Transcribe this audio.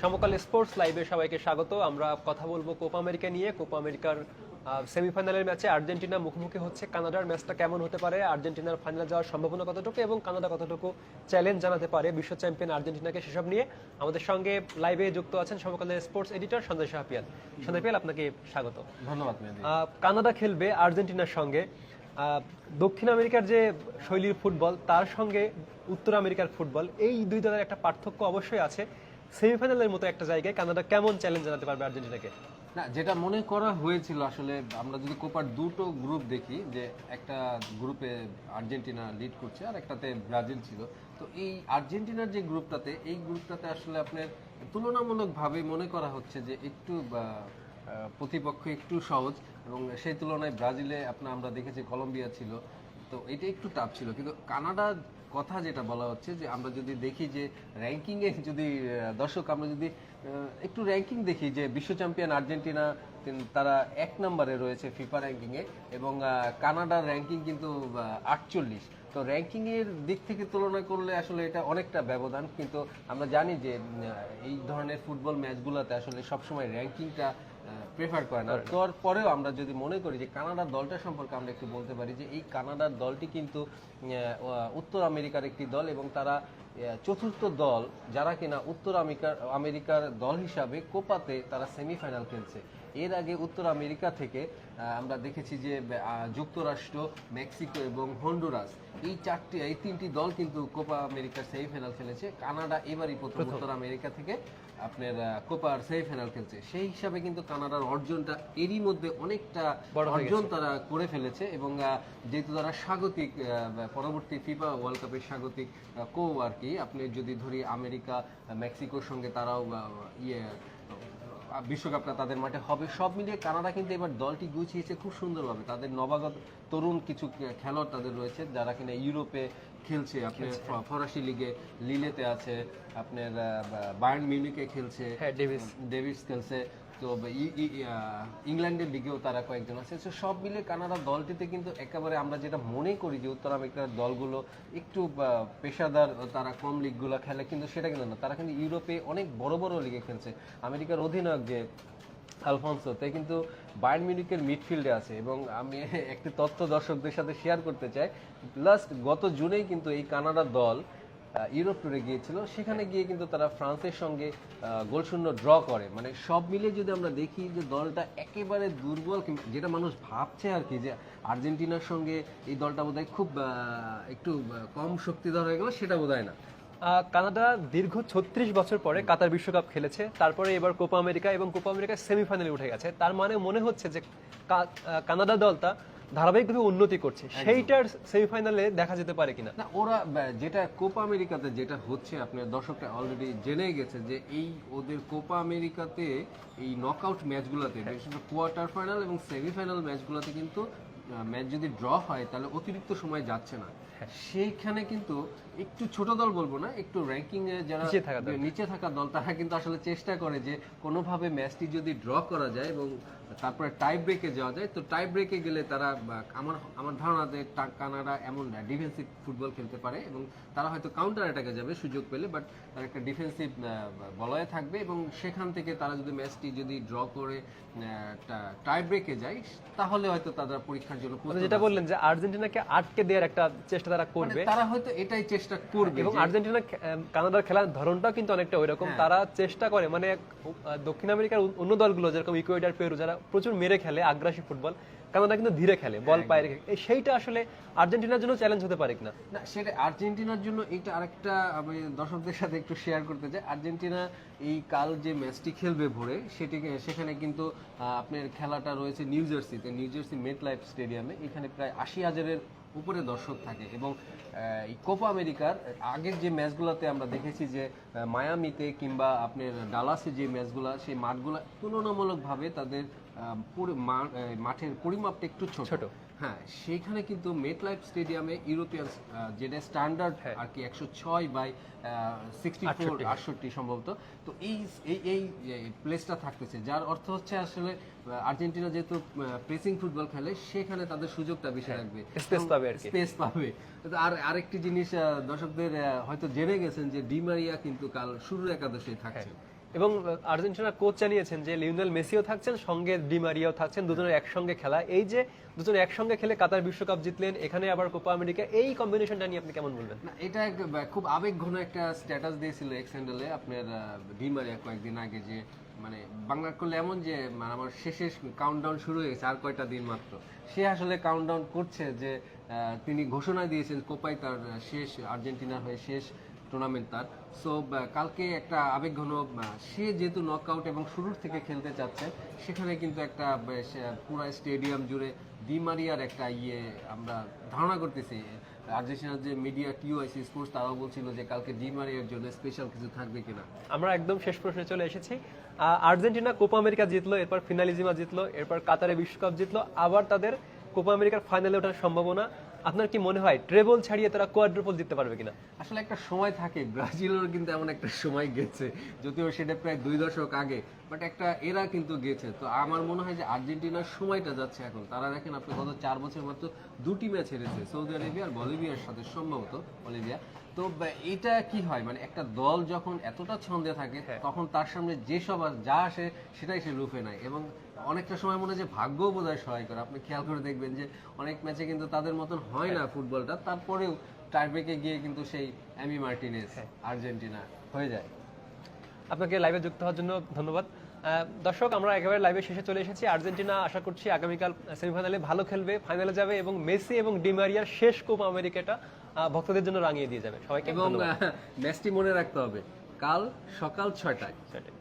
সমকাল sports লাইভে সবাইকে স্বাগত। আমরা কথা বলব কোপা আমেরিকা নিয়ে। কোপা আমেরিকার সেমিফাইনালের ম্যাচে আর্জেন্টিনা মুখোমুখি হচ্ছে। কানাডার ম্যাচটা কেমন হতে পারে? আর্জেন্টিনার ফাইনালে যাওয়ার সম্ভাবনা কতটুকু এবং কানাডা কতটুকু চ্যালেঞ্জ জানাতে পারে বিশ্ব চ্যাম্পিয়ন আর্জেন্টিনাকে সেসব নিয়ে? আমাদের সঙ্গে লাইভে যুক্ত আছেন সমকালের স্পোর্টস এডিটর সঞ্জয় শাহপিয়াল। সঞ্জয় পিয়াল আপনাকে স্বাগত। ধন্যবাদ কানাডা খেলবে আর্জেন্টিনার সঙ্গে। দক্ষিণ আমেরিকার যে শৈলীর ফুটবল, তার সঙ্গে উত্তর আমেরিকার ফুটবল, এই দুই দলের একটা পার্থক্য অবশ্যই আছে। সেমিফাইনালের মতো একটা জায়গায় কানাডা কেমন চ্যালেঞ্জ জানাতে পারবে আর্জেন্টিনাকে? না, যেটা মনে করা হয়েছিল আসলে, আমরা যদি কোপার দুটো গ্রুপ দেখি, যে একটা গ্রুপে আর্জেন্টিনা লিড করছে আর একটাতে ব্রাজিল ছিল। তো এই আর্জেন্টিনার যে গ্রুপটাতে এই গ্রুপটাতে আসলে আপনার তুলনামূলকভাবে মনে করা হচ্ছে যে একটু প্রতিপক্ষ একটু সহজ এবং সেই তুলনায় ব্রাজিলে আপনার আমরা দেখেছি কলম্বিয়া ছিল। তো এটা একটু টাফ ছিল। কিন্তু কানাডা কথা যেটা বলা হচ্ছে যে আমরা যদি দেখি যে র্যাঙ্কিংয়ে যদি দর্শক আমরা যদি একটু র্যাঙ্কিং দেখি যে বিশ্ব চ্যাম্পিয়ন আর্জেন্টিনা তারা এক নম্বরে রয়েছে ফিফা র্যাঙ্কিংয়ে এবং কানাডার র্যাঙ্কিং কিন্তু আটচল্লিশ। তো র্যাঙ্কিংয়ের দিক থেকে তুলনা করলে আসলে এটা অনেকটা ব্যবধান কিন্তু আমরা জানি যে এই ধরনের ফুটবল ম্যাচগুলোতে আসলে সবসময় র্যাঙ্কিংটা প্রেফার করে না। তারপরেও আমরা যদি মনে করি যে কানাডার দলটা সম্পর্কে আমরা একটু বলতে পারি যে এই কানাডার দলটি কিন্তু উত্তর আমেরিকার একটি দল এবং তারা চতুর্থ দল যারা কিনা উত্তর আমেরিকার আমেরিকার দল হিসাবে কোপাতে তারা সেমিফাইনাল খেলছে। এর আগে উত্তর আমেরিকা থেকে আমরা দেখেছি যে যুক্তরাষ্ট্র মেক্সিকো এবং হন্ডুরাস এই চারটি এই তিনটি দল কিন্তু কোপা আমেরিকার সেমিফাইনাল খেলেছে। কানাডা এবারই প্রথম উত্তর আমেরিকা থেকে আপনার কোপার সেমিফাইনাল খেলছে। সেই হিসাবে কিন্তু কানাডার অর্জনটা এরই মধ্যে অনেকটা অর্জন তারা করে ফেলেছে এবং যেহেতু তারা স্বাগতিক পরবর্তী ফিফা ওয়ার্ল্ড কাপের স্বাগতিক কো আর কি আপনি যদি ধরি আমেরিকা মেক্সিকোর সঙ্গে তারাও ইয়ে বিশ্বকাপটা তাদের মাঠে হবে সব মিলিয়ে কানাডা কিন্তু এবার দলটি গুছিয়েছে খুব সুন্দরভাবে। তাদের নবাগত তরুণ কিছু খেলোয়াড় তাদের রয়েছে যারা কিনা ইউরোপে খেলছে। আপনার ফরাসি লিগে লিলেতে আছে আপনার বায়ার্ন মিউনিকে খেলছে হ্যাঁ ডেভিস। ডেভিস খেলছে। তো ইংল্যান্ডের লিগেও তারা কয়েকজন আছে। তো সব মিলে কানাডা দলটিতে কিন্তু একেবারে আমরা যেটা মনে করি যে উত্তর আমেরিকার দলগুলো একটু পেশাদার, তারা কম লিগগুলো খেলে, কিন্তু সেটা কিন্তু না। তারা কিন্তু ইউরোপে অনেক বড় বড় লিগে খেলছে। আমেরিকার অধিনায়ক যে আলফনসো তে কিন্তু বায়ার্ন মিউনিকের মিডফিল্ডে আছে। এবং আমি একটি তথ্য দর্শকদের সাথে শেয়ার করতে চাই। লাস্ট গত জুনেই কিন্তু এই কানাডা দল ইউরোপ ট্যুরে গিয়েছিল। সেখানে গিয়ে কিন্তু তারা ফ্রান্সের সঙ্গে গোলশূন্য ড্র করে। মানে সব মিলে যদি আমরা দেখি যে দলটা একেবারে দুর্বল যেটা মানুষ ভাবছে আর কি যে আর্জেন্টিনার সঙ্গে এই দলটা বোধহয় খুব একটু কম শক্তিধর হয়ে গেল সেটা বোধহয় না। কানাডা দীর্ঘ ছত্রিশ বছর পরে কাতার বিশ্বকাপ খেলেছে। তারপরে এবার কোপা আমেরিকা এবং কোপা আমেরিকা সেমিফাইনালে উঠে গেছে। তার মানে মনে হচ্ছে যে কানাডা দলটা ধারাবাহিকভাবে উন্নতি করছে। সেইটার সেমিফাইনালে দেখা যেতে পারে কিনা। না ওরা যেটা কোপা আমেরিকাতে যেটা হচ্ছে আপনার দর্শকরা অলরেডি জেনে গেছে যে এই ওদের কোপা আমেরিকাতে এই নকআউট ম্যাচগুলোতে বিশেষ করে কোয়ার্টার ফাইনাল এবং সেমিফাইনাল ম্যাচগুলোতে কিন্তু ম্যাচ যদি ড্র হয় তাহলে অতিরিক্ত সময় যাচ্ছে না সেইখানে কিন্তু একটু ছোট দল বলব না একটু র্যাঙ্কিং এ যারা নিচে থাকা দল। নিচে থাকা দল তারা কিন্তু আসলে চেষ্টা করে যে কোনোভাবে ম্যাচটি যদি ড্র করা যায় এবং তারপরে টাই ব্রেকে যাওয়া যায়। তো টাই ব্রেকে গেলে তারা আমার আমার ধারণাতে টা- কানাডা এমন ডিফেন্সিভ ফুটবল খেলতে পারে এবং তারা হয়তো কাউন্টার অ্যাটাকে যাবে সুযোগ পেলে বাট তারা একটা ডিফেন্সিভ বলয়ে থাকবে এবং সেখান থেকে তারা যদি ম্যাচটি যদি ড্র করে টাই ব্রেকে যায় তাহলে হয়তো তারা পরীক্ষার জন্য মানে যেটা বললেন যে আর্জেন্টিনাকে আটকে দেওয়ার একটা চেষ্টা তারা মানে করবে। তারা হয়তো এটাই চেষ্টা করবে এবং আর্জেন্টিনা কানাডার খেলার ধরনটাও কিন্তু অনেকটা ওইরকম। তারা চেষ্টা করে মানে দক্ষিণ আমেরিকার অন্য- অন্য দলগুলো যেরকম ইকুয়েডার পেরু যারা প্রচুর মেরে খেলে আগ্রাসী ফুটবল কানাডা কিন্তু ধীরে খেলে বল পায়ে রেখে সেইটা আসলে আর্জেন্টিনার জন্য চ্যালেঞ্জ হতে পারে কিনা? না সেটা আর্জেন্টিনার জন্য এটা আরেকটা আমি দর্শকদের সাথে একটু শেয়ার করতে চাই। আর্জেন্টিনা এই কাল যে ম্যাচটি খেলবে ভোরে সেটি সেখানে কিন্তু আপনার খেলাটা রয়েছে নিউ জার্সিতে নিউ জার্সি মেট লাইফ স্টেডিয়ামে। এখানে প্রায় আশি হাজারের উপরে দর্শক থাকে এবং এই কোপা আমেরিকার আগের যে ম্যাচগুলোতে আমরা দেখেছি যে মায়ামিতে কিংবা আপনার ডালাসে যে ম্যাচগুলো সেই মাঠগুলো তুলনামূলকভাবে তাদের মাঠের পরিমাপটা একটু ছোট ছোট। হ্যাঁ সেইখানে কিন্তু মেট লাইফ স্টেডিয়ামে ইউরোপিয়ান যেটা স্ট্যান্ডার্ড। আর কি একশো ছয় বাই সিক্সটি ফোর আটষট্টি সম্ভবত তো এই এই প্লেসটা থাকতেছে যার অর্থ হচ্ছে আসলে আর্জেন্টিনা যেহেতু প্রেসিং ফুটবল খেলে সেখানে তাদের সুযোগটা বেশি রাখবে space পাবে আর কি। স্পেস পাবে। আর আরেকটি জিনিস দর্শকদের হয়তো জেনে গেছেন যে ডিমারিয়া কিন্তু কাল শুরুর একাদশে থাকছে এবং আর্জেন্টিনার কোচ জানিয়েছেন যে লিওনেল মেসিও থাকছেন সঙ্গে ডিমারিয়াও থাকছেন দুজনের একসঙ্গে খেলা। এই যে দুজন একসঙ্গে খেলে কাতার বিশ্বকাপ জিতলেন এখানে আবার কোপা আমেরিকা এই কম্বিনেশনটা নিয়ে আপনি কেমন বলবেন? না এটা খুব আবেগ ঘন একটা স্ট্যাটাস দিয়েছিল এক্স হ্যান্ডেলে আপনার ডিমারিয়া কয়েকদিন আগে যে মানে বাংলা করলে এমন যে মানে আমার শেষে কাউন্টডাউন শুরু হয়ে গেছে আর কয়টা দিন মাত্র। সে আসলে কাউন্টডাউন করছে যে তিনি ঘোষণা দিয়েছেন কোপাই তার শেষ, আর্জেন্টিনার হয়ে শেষ টুর্নামেন্ট তার। সো কালকে একটা আবেগ ঘন সে যেহেতু নকআউট এবং শুরুর থেকে খেলতে চাচ্ছে, সেখানে কিন্তু একটা পুরা স্টেডিয়াম জুড়ে ডিমারিয়ার একটা ইয়ে আমরা ধারণা করতেছি। আর্জেন্টিনার যে মিডিয়া টিওআইসি স্পোর্টস তারাও বলছিল যে কালকে ডিমারিয়ার জন্য স্পেশাল কিছু থাকবে কিনা। আমরা একদম শেষ প্রশ্নে চলে এসেছি। আর্জেন্টিনা কোপা আমেরিকা জিতলো, এরপর ফিনালিজিমা জিতলো, এরপর কাতারে বিশ্বকাপ জিতলো, আবার তাদের কোপা আমেরিকার ফাইনালে ওঠার সম্ভাবনা, আপনার কি মনে হয় ট্রেবল ছাড়িয়ে তারা কোয়াড্রোপল জিততে পারবে কিনা? আসলে একটা সময় থাকে ব্রাজিলের কিন্তু এমন একটা সময় গেছে, যদিও সেটা প্রায় দুই দশক আগে বাট একটা এরা কিন্তু গেছে। তো আমার মনে হয় যে আর্জেন্টিনার সময়টা যাচ্ছে এখন। তারা দেখেন আপনি গত চার বছর মাত্র দুটি ম্যাচ হেরেছে, সৌদি আরেবিয়া আর বলিভিয়ার সাথে, সম্ভবত বলিভিয়া। তো এটা কি হয়? মানে একটা দল যখন এতটা ছন্দে থাকে তখন তার সামনে যেসব আর যা আসে সেটাই সে রুফে নেয় এবং অনেকটা সময় মনে হয় যে ভাগ্যও বোধ হয় সহায় করে। আপনি খেয়াল করে দেখবেন যে অনেক ম্যাচে কিন্তু তাদের মতন হয় না ফুটবলটা। তারপরেও টাইব্রেকে গিয়ে কিন্তু সেই অ্যামি মার্টিনেস আর্জেন্টিনা হয়ে যায়। আপনাকে লাইভে যুক্ত হওয়ার জন্য ধন্যবাদ। আহ, দর্শক আমরা একেবারে লাইভে শেষে চলে এসেছি। আর্জেন্টিনা আশা করছি আগামীকাল সেমিফাইনালে ভালো খেলবে ফাইনালে যাবে এবং মেসি এবং ডিমারিয়ার শেষ কোপা আমেরিকাটা ভক্তদের জন্য রাঙিয়ে দিয়ে যাবে সবাইকে এবং ম্যাচটি মনে রাখতে হবে। কাল সকাল ছয়টায়। সেটাই।